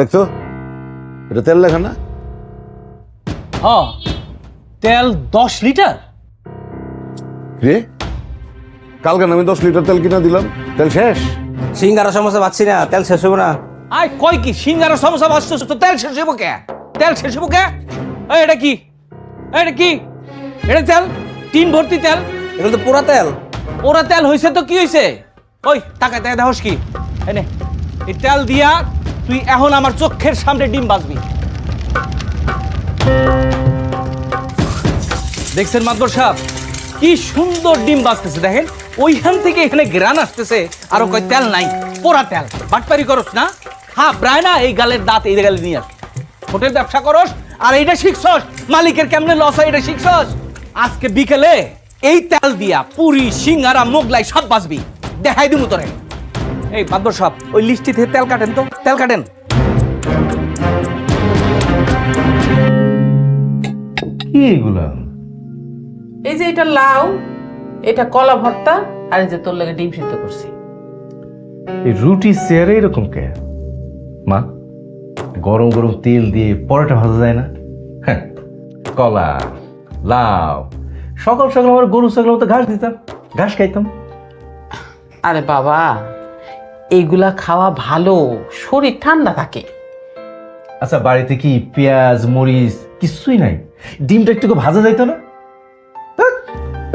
দেখতো এটা তেল লেখা না? হ তেল দশ লিটার। রে কালকে আমি দশ লিটার তেল কিনা দিলাম। তেল শেষ? সিঙ্গারা সমস্যা পাচ্ছি না তেল শেষ হবে না। আয় কয় কি? সিঙ্গারা সমস্যা বাঁচতেছ তো তেল শেষ হব কে? তেল শেষ হব কে? এই, এটা কি? এই, এটা কি? এটা তেল? তিন ভর্তি তেল? এগুলো তো পুরা তেল। ওরা তেল হয়েছে তো কি হয়েছে ওই টাকা টাকা দেখোস কি? এনে এই তেল দিয়া তুই এখন আমার চোখের সামনে ডিম বাজবি। দেখছেন মাদবর সাহেব, কি সুন্দর ডিম বাজতেছে দেখেন। ওইখান থেকে এখানে গ্রান আসতেছে, আর ও কয় তেল নাই, পোড়া তেল। বাটপারি করস না হ্যাঁ প্রায় না, এই গালের দাঁত, এই গালে নিয়ে আস। হোটেল ব্যবসা করস, আর এইটা শিখছস। মালিকের কেমনে লস হয় এটা শিখছস? আজকে বিকেলে এই তেল দিয়া পুরি, সিঙ্গারা, মোগলাই সব বাজবি। দেখাই দিমু তোরে। এই বাদ্য সব ওই লিস্টি থেকে তেল কাটেন তো তেল কাটেন। কি এগুলা? এই যে এটা লাউ এটা কলা ভর্তা আর এই যে তোর লাগে ডিম সিদ্ধ করছি। এই রুটি চেয়ারে এরকম কে? মা গরম গরম তেল দিয়ে পরোটা ভাজা যায় না? হ্যাঁ, কলা লাউ সকাল সকাল আমার গরু ছাগল মতো ঘাস দিতাম ঘাস খাইতাম। আরে বাবা এইগুলা খাওয়া ভালো শরীর ঠান্ডা থাকে। আচ্ছা বাড়িতে কি পেঁয়াজ মরিচ কিছুই নাই? ডিমটা একটু ভাজা যাইতো না?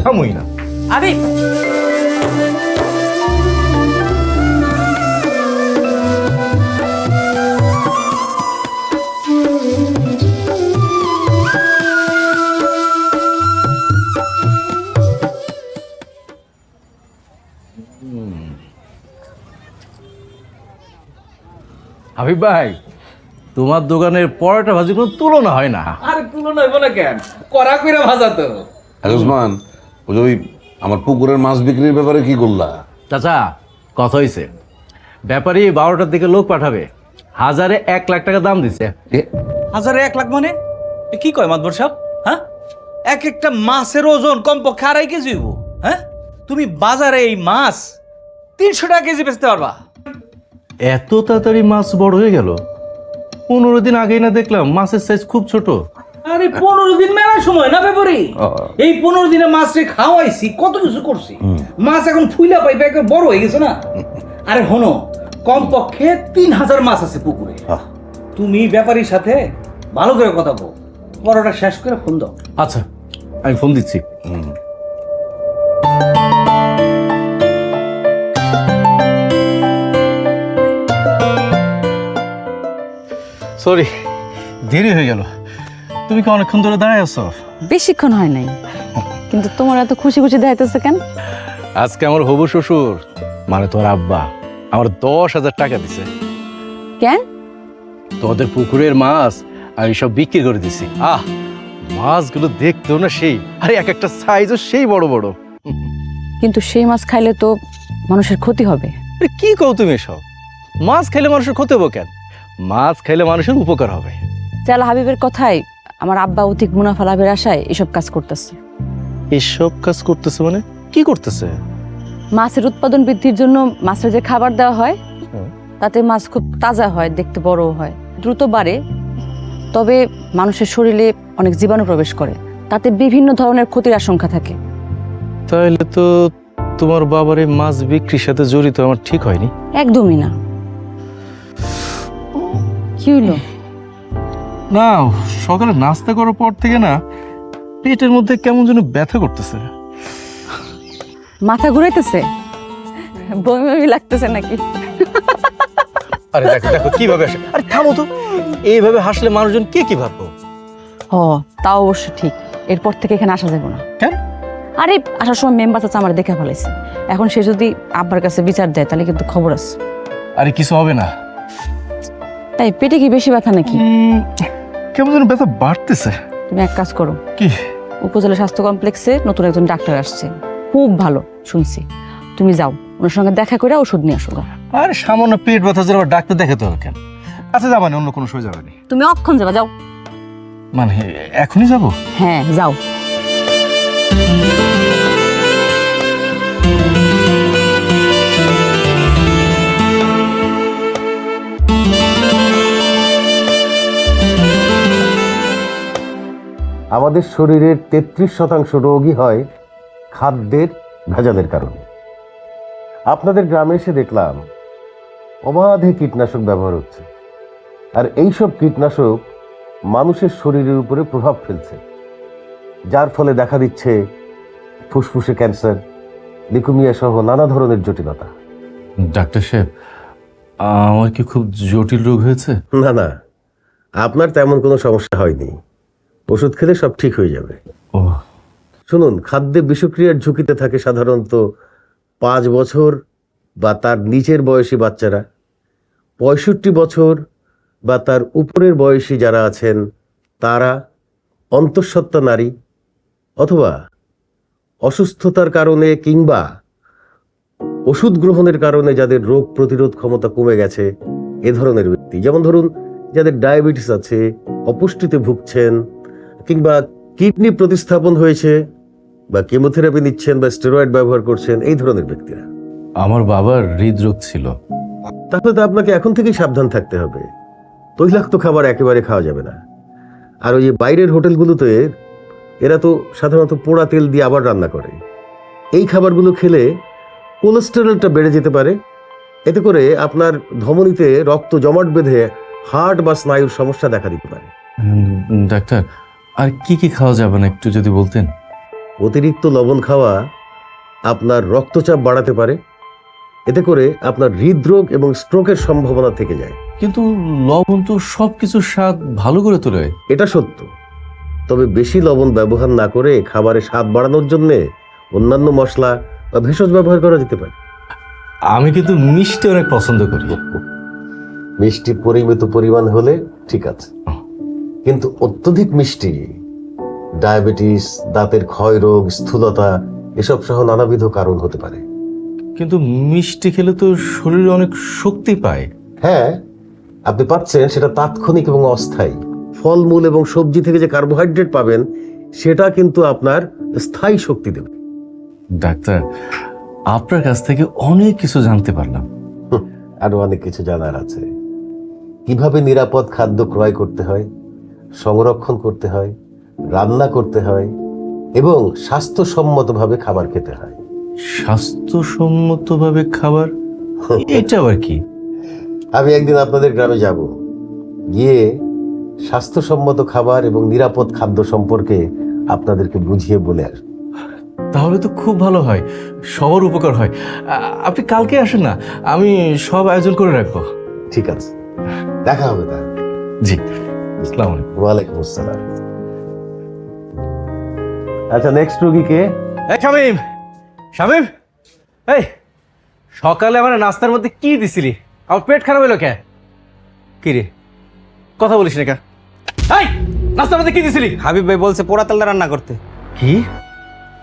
থামুই না। আরে! হাবিব ভাই তোমার দোকানের পরোটা ভাজি কোনো তুলনা হয় না। আরে তুলনা হইব না কেন? কড়া কইরা ভাজা তো। আরে উসমান ওই যে ওই আমার পুকুরের মাছ বিক্রির ব্যাপারে কি করলা? চাচা কথা হয়েছে ব্যাপারী বারোটার দিকে লোক পাঠাবে। হাজারে এক লাখ টাকা দাম দিছে। এ, হাজারে এক লাখ মানে? এ কি কয় মাদবর সাহেব? হ্যাঁ? এক একটা মাছের ওজন কমপক্ষে আড়াই কেজি হইব। হ্যাঁ? তুমি বাজারে এই মাছ তিনশো টাকা কেজি বেচতে পারবা। এত তাড়াতাড়ি মাছ বড় হয়ে গেল? পনেরো দিন আগেই না দেখলাম মাছের সাইজ খুব ছোট। আরে পনেরো দিন মেলা সময় না ব্যাপারি? এই পনেরো দিনে মাছরে খাওয়াইছি কত কিছু করছি। মাছ এখন ফুইলা পাইবে একবার বড় হয়ে গেছে না? আরে হনো কমপক্ষে তিন হাজার মাছ আছে পুকুরে। তুমি ব্যাপারীর সাথে ভালো করে কথা বল। বড়টা শেষ করে ফোন দাও। আচ্ছা আমি ফোন দিচ্ছি। সরি দেরি হয়ে গেল। তুমি কি অনেকক্ষণ ধরে দাঁড়ায় আছো? বেশিক্ষণ হয় নাই। কিন্তু তোমার এত খুশি খুশি দেখাইতেছে কেন? আজকে আমার হবু শ্বশুর মানে তোর আব্বা আমার দশ হাজার টাকা দিছে। কেন? তোদের পুকুরের মাছ আমি সব বিক্রি করে দিছি। আহ মাছগুলো দেখতেও না সেই আরে এক একটা সাইজও সেই বড় বড়। কিন্তু সেই মাছ খাইলে তো মানুষের ক্ষতি হবে। আরে কি কও তুমি এসব? মাছ খাইলে মানুষের ক্ষতি হবে কেন? মাছ খাইলে মানুষের উপকার হবে। চালা হাবিবের কথাই আমার আব্বা অধিক মুনাফা লাভের আশায় এসব কাজ করতেছে। এসব কাজ করতেছে মানে? কি করতেছে? মাছের উৎপাদন বৃদ্ধির জন্য মাছের যে খাবার দেওয়া হয় তাতে মাছ খুব তাজা হয় দেখতে বড় হয়। দ্রুত বাড়ে তবে মানুষের শরীরে অনেক জীবাণু প্রবেশ করে। তাতে বিভিন্ন ধরনের ক্ষতির আশঙ্কা থাকে। তাহলে তো তোমার বাবার এই মাছ বিক্রির সাথে জড়িত আমার ঠিক হয়নি। একদমই না। কি হইল? না সকালে নাস্তা করার পর থেকে না পেটের মধ্যে কেমন যেন ব্যথা করতেছে। মাথা ঘুরাইতেছে? বমি বমি লাগতেছে নাকি? আরে দেখো দেখো কীভাবে আসে? আরে থামো তো। এইভাবে হাসলে মানুষজন কে কি ভাববো? হ তাও অবশ্য ঠিক। এরপর থেকে এখানে আসা যাবে না। কেন? আরে আসার সময় মেম্বার চাচা আমার দেখে ফেলাইছে। এখন সে যদি আব্বার কাছে বিচার দেয় তাহলে কিন্তু খবর আছে। আরে কিছু হবে না। তাই পেটে কি বেশি ব্যথা নাকি? কেমন যেন ব্যথা বাড়তেছে। তুমি এক কাজ করো। কি? উপজেলা স্বাস্থ্য কমপ্লেক্সে নতুন একজন ডাক্তার আসছে। খুব ভালো শুনছি। তুমি যাও ওনার সঙ্গে দেখা করে ওষুধ নিয়ে আসো আর সামান্য পেট ব্যথা যেন ডাক্তার দেখাতে হবে কেন? আচ্ছা যাবা না অন্য কোনো সময় যাবে না। তুমি অক্ষণ যাবা যাও। মানে এখনই যাব? হ্যাঁ যাও। আমাদের শরীরের তেত্রিশ শতাংশ রোগই হয় খাদ্যের ভেজালের কারণে। আপনাদের গ্রামে এসে দেখলাম অবাধে কীটনাশক ব্যবহার হচ্ছে। আর এইসব কীটনাশক মানুষের শরীরের উপরে প্রভাব ফেলছে যার ফলে দেখা দিচ্ছে ফুসফুসে ক্যান্সার লিকুমিয়া সহ নানা ধরনের জটিলতা। ডাক্তার সাহেব আমার কি খুব জটিল রোগ হয়েছে? না না আপনার তেমন কোনো সমস্যা হয়নি। ওষুধ খেলে সব ঠিক হয়ে যাবে। শুনুন খাদ্যে বিষক্রিয়ার ঝুঁকিতে থাকে সাধারণত পাঁচ বছর বা তার নিচের বয়সী বাচ্চারা পঁয়ষট্টি বছর বা তার উপরের বয়সী যারা আছেন তারা অন্তঃসত্ত্বা নারী অথবা অসুস্থতার কারণে কিংবা ওষুধ গ্রহণের কারণে যাদের রোগ প্রতিরোধ ক্ষমতা কমে গেছে এ ধরনের ব্যক্তি। যেমন ধরুন যাদের ডায়াবেটিস আছে অপুষ্টিতে ভুগছেন কিংবা কিডনি প্রতিস্থাপন হয়েছে বা কেমোথেরাপি নিচ্ছেন বা স্টেরয়েড ব্যবহার করছেন এই ধরনের ব্যক্তিরা। আমার বাবার হৃদরোগ ছিল। তাহলে তো আপনাকে এখন থেকেই সাবধান থাকতে হবে। তৈলাক্ত খাবার একেবারে খাওয়া যাবে না। আর ওই যে বাইরের হোটেলগুলোতে এরা তো সাধারণত পোড়া তেল দিয়ে আবার রান্না করে। এই খাবারগুলো খেলে কোলেস্টেরলটা বেড়ে যেতে পারে। এতে করে আপনার ধমনীতে রক্ত জমাট বেঁধে হার্ট বা স্নায়ুর সমস্যা দেখা দিতে পারে। ডাক্তার আর কি কি খাওয়া যাবে না একটু যদি বলতেন? অতিরিক্ত লবণ খাওয়া আপনার রক্তচাপ বাড়াতে পারে। এতে করে আপনার হৃদরোগ এবং স্ট্রোকের সম্ভাবনা থেকে যায়। কিন্তু লবণ তো সব কিছুর স্বাদ ভালো করে তোলে। এটা সত্য। তবে বেশি লবণ ব্যবহার না করে খাবারে স্বাদ বাড়ানোর জন্য অন্যান্য মশলা বা ভেষজ ব্যবহার করা যেতে পারে। আমি কিন্তু মিষ্টি অনেক পছন্দ করি। মিষ্টি পরিমিত পরিমাণ হলে ঠিক আছে। কিন্তু অত্যধিক মিষ্টি। ডায়াবেটিস দাঁতের ক্ষয় রোগ স্থূলতা এসব সহ নানাবিধ কারণ হতে পারে। কিন্তু মিষ্টি খেলে তো শরীরে অনেক শক্তি পায়। হ্যাঁ আপনি পাচ্ছেন সেটা তাৎক্ষণিক এবং অস্থায়ী। ফলমূল এবং সবজি থেকে যে কার্বোহাইড্রেট পাবেন সেটা কিন্তু আপনার স্থায়ী শক্তি দেবে। ডাক্তার আপনার কাছ থেকে অনেক কিছু জানতে পারলাম। আরও অনেক কিছু জানার আছে। কীভাবে নিরাপদ খাদ্য ক্রয় করতে হয়? সংরক্ষণ করতে হয় রান্না করতে হয় এবং স্বাস্থ্যসম্মতভাবে খাবার খেতে হয়। স্বাস্থ্যসম্মতভাবে খাবার? এটা আবার কি? আমি একদিন আপনাদের গ্রামে যাব। গিয়ে স্বাস্থ্যসম্মত খাবার এবং নিরাপদ খাদ্য সম্পর্কে আপনাদেরকে বুঝিয়ে বলে আসব। তাহলে তো খুব ভালো হয়। সবার উপকার হয়। আপনি কালকে আসেন না। আমি সব আয়োজন করে রাখব। ঠিক আছে। দেখা হবে তাহলে। জি। আসসালামু আলাইকুম। ওয়ালাইকুম আসসালাম। আচ্ছা নেক্সট রোগীকে এই শামিম শামিম এই সকালে আমার নাস্তার মধ্যে কি দিছিলি? আমার পেট খারাপ হইল কে? কি রে? কথা বলিস না কে? এই নাস্তার মধ্যে কি দিছিলি? হাবিব ভাই বলছে পোড়া তেলটা রান্না করতে। কি?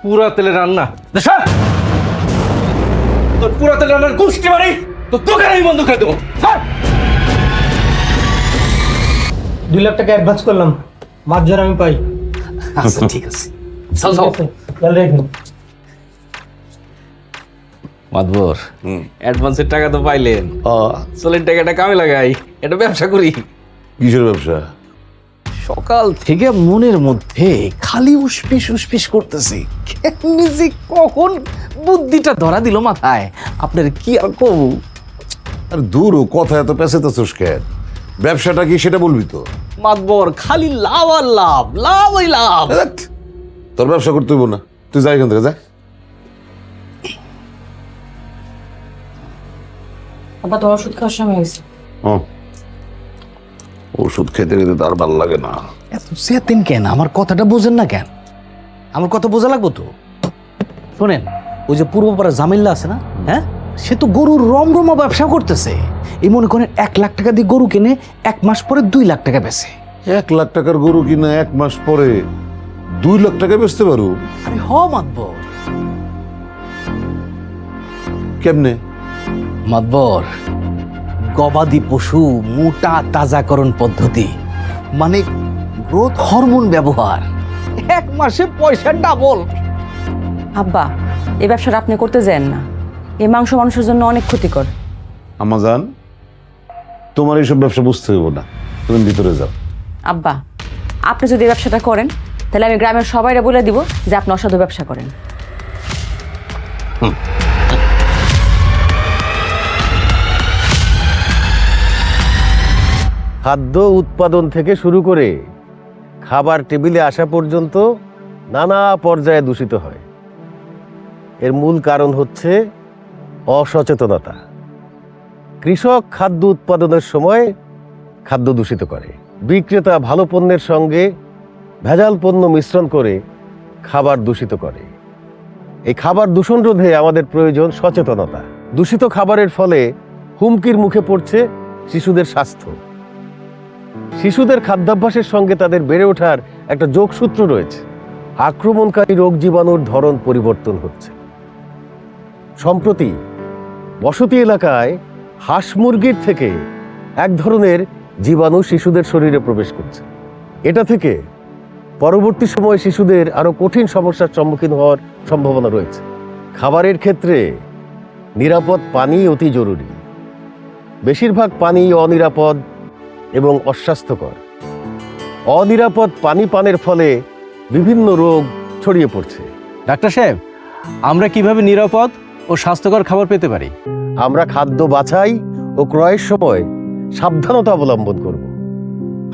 পুরা তেলে রান্না? দেশা তোর পুরা তেলে রান্নার গোষ্ঠী বাড়ি তোর দোকানে আমি বন্ধ করে দেবো। হ্যাঁ দুই লাখ টাকা অ্যাডভান্স করলাম। মার্জার আমি পাই। আচ্ছা ঠিক আছে। চল চল মাতবর অ্যাডভান্সের টাকা তো পাইলেন। চলেন টাকাটা কামে লাগাই। এটা ব্যবসা করি। কিসের ব্যবসা? সকাল থেকে মনের মধ্যে খালি উসপিস উসপিস করতেছি। কেমনি যে কখন বুদ্ধিটা ধরা দিল মাথায়। আপনার কি আর কব? আর দূর কথা এত পেঁচাতেছস কেন? ব্যবসাটা কি সেটা বলবি তো? মাতবর খালি লাভ আর লাভ লাভ ওই লাভ। ধ্যাৎ, তোর ব্যবসা করতে হইব না। তুই যাই এখান থেকে যা। আব্বা তোর ওষুধ খাওয়ার সময় হয়েছে। হুম। ওষুধ খেতে খেতে তার ভালো লাগে না। এত চেতেন কেন? আমার কথাটা বোঝেন না কেন? আমার কথা বোঝা লাগবো তো? শোনেন ওই যে পূর্বপাড়া জামিল্লা আছে না? হ্যাঁ? সে তো গরুর রমরমা ব্যবসা করতেছে। এই মনে করেন এক লাখ টাকা দিয়ে গরু কিনে এক মাস পরে দুই লাখ টাকা বেচে। এক লাখ টাকার গরু কিনা এক মাস পরে দুই লাখ টাকা বেচতে পারো? আরে হ মাতবর। কেমনে? মাতবর গবাদি পশু মোটা তাজাকরণ পদ্ধতি মানে গ্রোথ হরমোন ব্যবহার এক মাসে পয়সা ডাবল আব্বা এ ব্যবসাটা আপনি করতে যান না। এই মাংস মানুষের জন্য অনেক ক্ষতিকর। আমাজান তোমার এইসব ব্যবসা বুঝতে হইব না। তুমি ভিতরে যাও। আব্বা আপনি যদি এই ব্যবসাটা করেন তাহলে তাহলে আমি গ্রামের সবাইরা বলে দিব যে আপনি অসাধু ব্যবসা করেন। খাদ্য উৎপাদন থেকে শুরু করে খাবার টেবিলে আসা পর্যন্ত নানা পর্যায়ে দূষিত হয়। এর মূল কারণ হচ্ছে অসচেতনতা। কৃষক খাদ্য উৎপাদনের সময় খাদ্য দূষিত করে। বিক্রেতা ভালো পণ্যের সঙ্গে ভেজাল পণ্য মিশ্রণ করে খাবার দূষিত করে। এই খাবার দূষণ রোধে আমাদের প্রয়োজন সচেতনতা। দূষিত খাবারের ফলে হুমকির মুখে পড়ছে শিশুদের স্বাস্থ্য। শিশুদের খাদ্যাভ্যাসের সঙ্গে তাদের বেড়ে ওঠার একটা যোগসূত্র রয়েছে। আক্রমণকারী রোগ জীবাণুর ধরন পরিবর্তন হচ্ছে। সম্প্রতি বসতি এলাকায় হাঁস মুরগির থেকে এক ধরনের জীবাণু শিশুদের শরীরে প্রবেশ করছে। এটা থেকে পরবর্তী সময়ে শিশুদের আরও কঠিন সমস্যার সম্মুখীন হওয়ার সম্ভাবনা রয়েছে। খাবারের ক্ষেত্রে নিরাপদ পানি অতি জরুরি। বেশিরভাগ পানি অনিরাপদ এবং অস্বাস্থ্যকর। অনিরাপদ পানি পানের ফলে বিভিন্ন রোগ ছড়িয়ে পড়ছে। ডাক্তার সাহেব, আমরা কীভাবে নিরাপদ ও স্বাস্থ্যকর খাবার পেতে পারি। আমরা খাদ্য বাছাই ও ক্রয়ের সময় সাবধানতা অবলম্বন করব।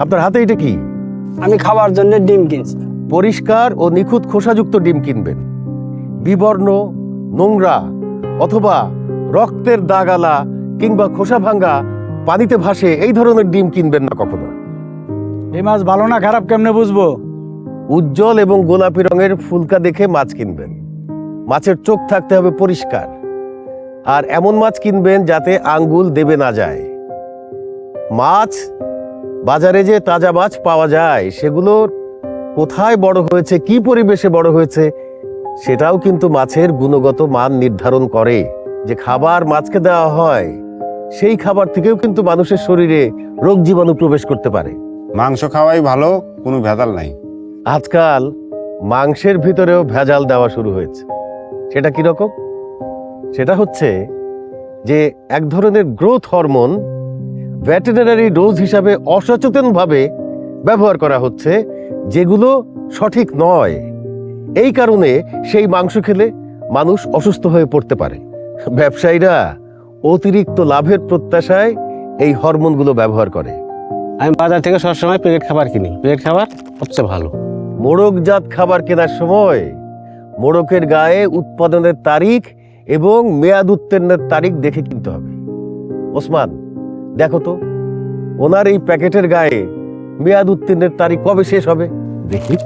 আপনার হাতে এটা কি? আমি খাওয়ার জন্য ডিম কিনছি। পরিষ্কার ও নিখুঁত খোসাযুক্ত ডিম কিনবেন। বিবর্ণ নোংরা অথবা রক্তের দাগালা কিংবা খোসা ভাঙ্গা পানিতে ভাসে এই ধরনের ডিম কিনবেন না কখনো। এই মাছ ভালো না খারাপ কেমনে বুঝব? উজ্জ্বল এবং গোলাপি রঙের ফুলকা দেখে মাছ কিনবেন। মাছের চোখ থাকতে হবে পরিষ্কার। আর এমন মাছ কিনবেন যাতে আঙ্গুল দেবে না যায়। মাছ বাজারে যে তাজা মাছ পাওয়া যায় সেগুলোর কোথায় বড় হয়েছে কি পরিবেশে বড় হয়েছে সেটাও কিন্তু মাছের গুণগত মান নির্ধারণ করে। যে খাবার মাছকে দেওয়া হয় সেই খাবার থেকেও কিন্তু মানুষের শরীরে রোগ জীবাণু প্রবেশ করতে পারে। মাংস খাওয়াই ভালো কোনো ভেজাল নাই। আজকাল মাংসের ভিতরেও ভেজাল দেওয়া শুরু হয়েছে। সেটা কি রকম? সেটা হচ্ছে যে এক ধরনের গ্রোথ হরমোন ভেটেরিনারি ডোজ হিসাবে অসচেতনভাবে ব্যবহার করা হচ্ছে যেগুলো সঠিক নয়। এই কারণে সেই মাংস খেলে মানুষ অসুস্থ হয়ে পড়তে পারে। ব্যবসায়ীরা অতিরিক্ত লাভের প্রত্যাশায় এই হরমোনগুলো ব্যবহার করে। আমি বাজার থেকে সবসময় প্যাকেট খাবার কিনি। প্যাকেট খাবার সবচেয়ে ভালো। মোড়কজাত খাবার কেনার সময় মোড়কের গায়ে উৎপাদনের তারিখ এবং মেয়াদ উত্তীর্ণের তারিখ দেখে কিনতে হবে। ওসমান, দেখো তো, ওনার এই প্যাকেটের গায়ে মেয়াদ উত্তীর্ণের তারিখ কবে শেষ হবে? দেখি।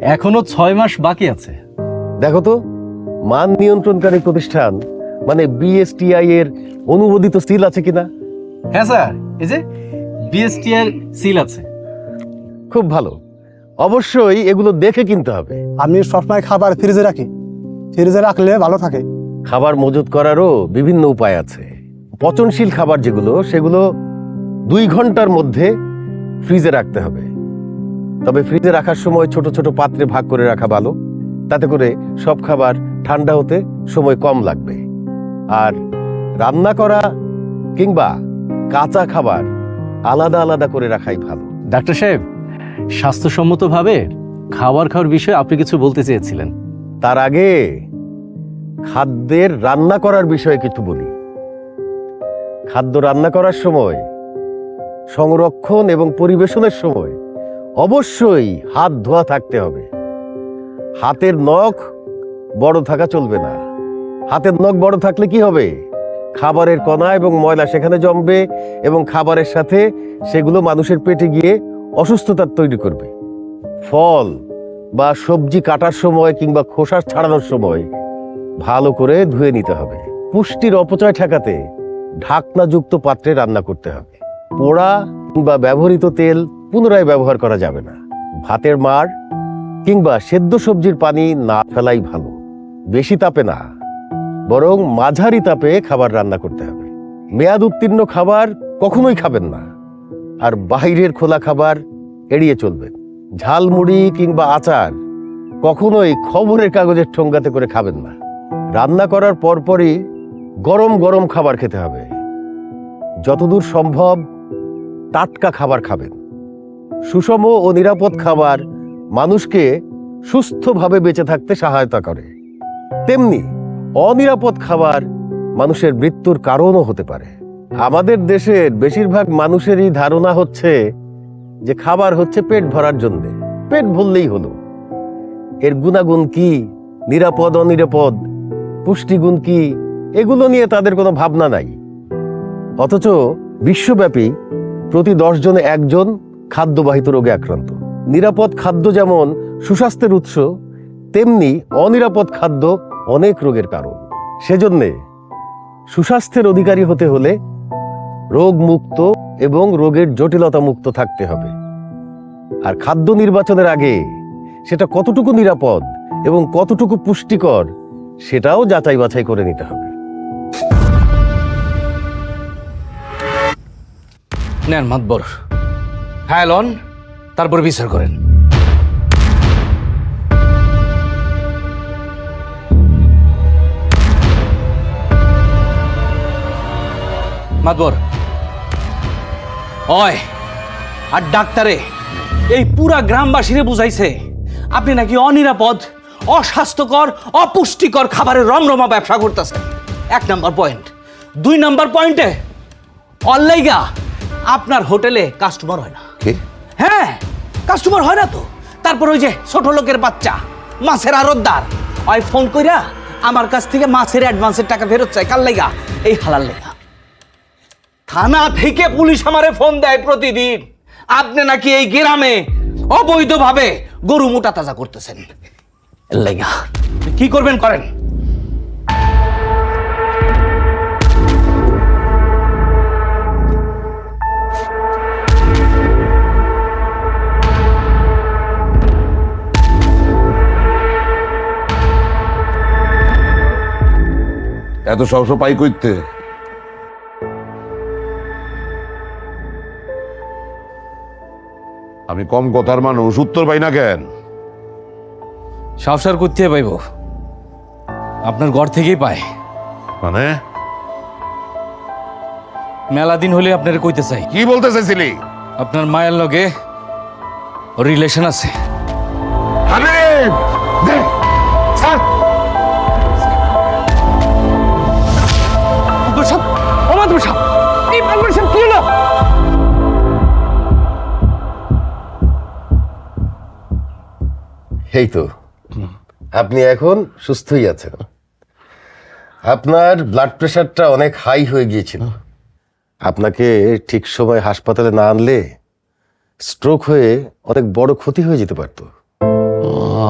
এখনও ছয় মাস বাকি আছে। দেখো তো, মান নিয়ন্ত্রণকারী প্রতিষ্ঠান মানে বিএসটিআই এর অনুমোদিত সিল আছে কিনা? হ্যাঁ স্যার, এই যে বিএসটিআই সিল আছে। খুব ভালো। অবশ্যই এগুলো দেখে কিনতে হবে। আমি সবসময় খাবার ফ্রিজে রাখি। ফ্রিজে রাখলে ভালো থাকে। খাবার মজুত করারও বিভিন্ন উপায় আছে। পচনশীল খাবার যেগুলো সেগুলো দুই ঘণ্টার মধ্যে ফ্রিজে রাখতে হবে। তবে ফ্রিজে রাখার সময় ছোট ছোট পাত্রে ভাগ করে রাখা ভালো। তাতে করে সব খাবার ঠান্ডা হতে সময় কম লাগবে। আর রান্না করা কিংবা কাঁচা খাবার আলাদা আলাদা করে রাখাই ভালো। ডাক্তার সাহেব স্বাস্থ্যসম্মতভাবে খাবার খাওয়ার বিষয়ে আপনি কিছু বলতে চেয়েছিলেন। তার আগে খাদ্যের রান্না করার বিষয়ে কিছু বলি। খাদ্য রান্না করার সময়, সংরক্ষণ এবং পরিবেশনের সময় অবশ্যই হাত ধোয়া থাকতে হবে। হাতের নখ বড় থাকা চলবে না। হাতের নখ বড় থাকলে কি হবে? খাবারের কণা এবং ময়লা সেখানে জমবে এবং খাবারের সাথে সেগুলো মানুষের পেটে গিয়ে অসুস্থতার তৈরি করবে। ফল বা সবজি কাটার সময় কিংবা খোসা ছাড়ানোর সময় ভালো করে ধুয়ে নিতে হবে। পুষ্টির অপচয় ঠেকাতে ঢাকনাযুক্ত পাত্রে রান্না করতে হবে। পোড়া কিংবা ব্যবহৃত তেল পুনরায় ব্যবহার করা যাবে না। ভাতের মার কিংবা সেদ্ধ সবজির পানি না ফেলাই ভালো। বেশি তাপে না, বরং মাঝারি তাপে খাবার রান্না করতে হবে। মেয়াদ উত্তীর্ণ খাবার কখনোই খাবেন না। আর বাহিরের খোলা খাবার এড়িয়ে চলবেন ঝালমুড়ি কিংবা আচার কখনোই খবরের কাগজের ঠোঙ্গাতে করে খাবেন না। রান্না করার পরপরই গরম গরম খাবার খেতে হবে। যতদূর সম্ভব টাটকা খাবার খাবেন। সুষম ও নিরাপদ খাবার মানুষকে সুস্থভাবে বেঁচে থাকতে সহায়তা করে। তেমনি অনিরাপদ খাবার মানুষের মৃত্যুর কারণও হতে পারে। আমাদের দেশের বেশিরভাগ মানুষেরই ধারণা হচ্ছে যে খাবার হচ্ছে পেট ভরার জন্য। পেট ভরলেই হলো। এর গুণাগুণ কি? নিরাপদ, অনিরাপদ? পুষ্টিগুণ কি? এগুলো নিয়ে তাদের কোনো ভাবনা নাই। অথচ বিশ্বব্যাপী প্রতি জনে একজন খাদ্যবাহিত রোগে আক্রান্ত। নিরাপদ খাদ্য যেমন সুস্বাস্থ্যের উৎস, তেমনি অনিরাপদ খাদ্য অনেক রোগের কারণ। সেজন্যে সুস্বাস্থ্যের অধিকারী হতে হলে রোগ মুক্ত এবং রোগের জটিলতা মুক্ত থাকতে হবে। আর খাদ্য নির্বাচনের আগে সেটা কতটুকু নিরাপদ এবং কতটুকু পুষ্টিকর সেটাও যাচাই বাছাই করে নিতে হবে। নেন মাতবর। হ্যাঁ তারপর বিচার করেন। মাতবর ওই আর ডাক্তারে এই পুরা গ্রামবাসীরে বুঝাইছে আপনি নাকি অনিরাপদ অস্বাস্থ্যকর অপুষ্টিকর খাবারের রমরমা ব্যবসা করতেছেন। এক নাম্বার পয়েন্ট। দুই নাম্বার পয়েন্টে অল্লাইগা আপনার হোটেলে কাস্টমার হয় না। হ্যাঁ কাস্টমার হয় না তো। তারপর ওই যে ছোট লোকের বাচ্চা মাছের আরতদার ওই ফোন কইরা আমার কাছ থেকে মাছের অ্যাডভান্সের টাকা ফেরত চাই কার লাইগা? এই হালার লাইগা। থানা থেকে পুলিশ আমারে ফোন দেয় প্রতিদিন। আপনি নাকি এই গ্রামে অবৈধভাবে গরু মোটা তাজা করতেছেন। কি করবেন করেন? এত সহস পাই করতে আমি কম কথার মানুষ উত্তর পাই না কেন? সংসার করতে পাইব। আপনার ঘর থেকেই পায় মানে? মেলা দিন হলে আপনার কইতে চাই। কি বলতে চাইছিলি? আপনার মায়ের লগে রিলেশন আছে। এই তো। আপনি এখন সুস্থই আছেন। আপনার ব্লাড প্রেশারটা অনেক হাই হয়ে গিয়েছিল। আপনাকে ঠিক সময় হাসপাতালে না আনলে স্ট্রোক হয়ে অনেক বড় ক্ষতি হয়ে যেতে পারতো।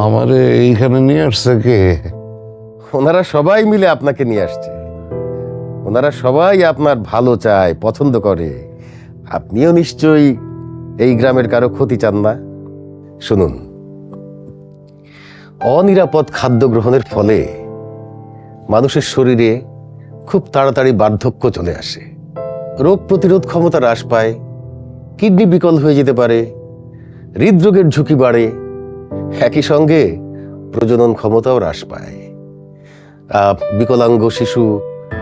আমার এইখানে নিয়ে আসছে কে? ওনারা সবাই মিলে আপনাকে নিয়ে আসছে। ওনারা সবাই আপনার ভালো চায় পছন্দ করে। আপনিও নিশ্চয়ই এই গ্রামের কারও ক্ষতি চান না। শুনুন অনিরাপদ খাদ্য গ্রহণের ফলে মানুষের শরীরে খুব তাড়াতাড়ি বার্ধক্য চলে আসে। রোগ প্রতিরোধ ক্ষমতা হ্রাস পায়, কিডনি বিকল হয়ে যেতে পারে, হৃদরোগের ঝুঁকি বাড়ে, একই সঙ্গে প্রজনন ক্ষমতাও হ্রাস পায়। বিকলাঙ্গ শিশু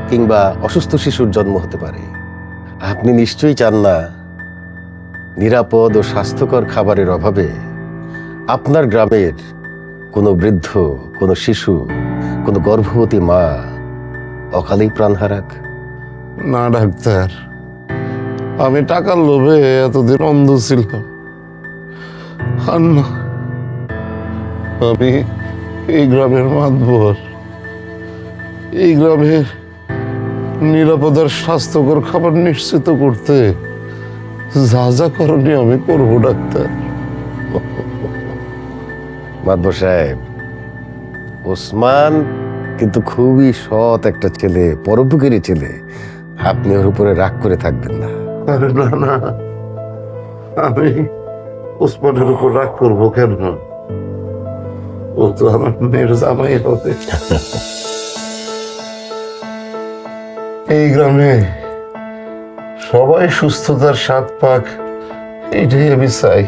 কিংবা অসুস্থ শিশুর জন্ম হতে পারে। আপনি নিশ্চয়ই চান না নিরাপদ ও স্বাস্থ্যকর খাবারের অভাবে আপনার গ্রামের কোনো বৃদ্ধ, কোনো শিশু, কোনো গর্ভবতী মা অকালেই প্রাণ হারাক? না, ডাক্তার। আমি টাকার লোভে এতদিন অন্ধ না, আমি এই গ্রামের মাতবর। এই গ্রামের নিরাপদ আর স্বাস্থ্যকর খাবার নিশ্চিত করতে যা যা করণীয় আমি করব, ডাক্তার। মাদবর সাহেব, ওসমান কিন্তু খুবই সৎ একটা ছেলে, পরোপকারী ছেলে। আপনি ওর উপরে রাগ করে থাকবেন না। না না। আমি ওসমানের উপর রাগ করব কেন? ও তো আমার মেয়ের জামাই হবে। এই গ্রামে সবাই সুস্থতার স্বাদ পাক এইটাই আমি চাই।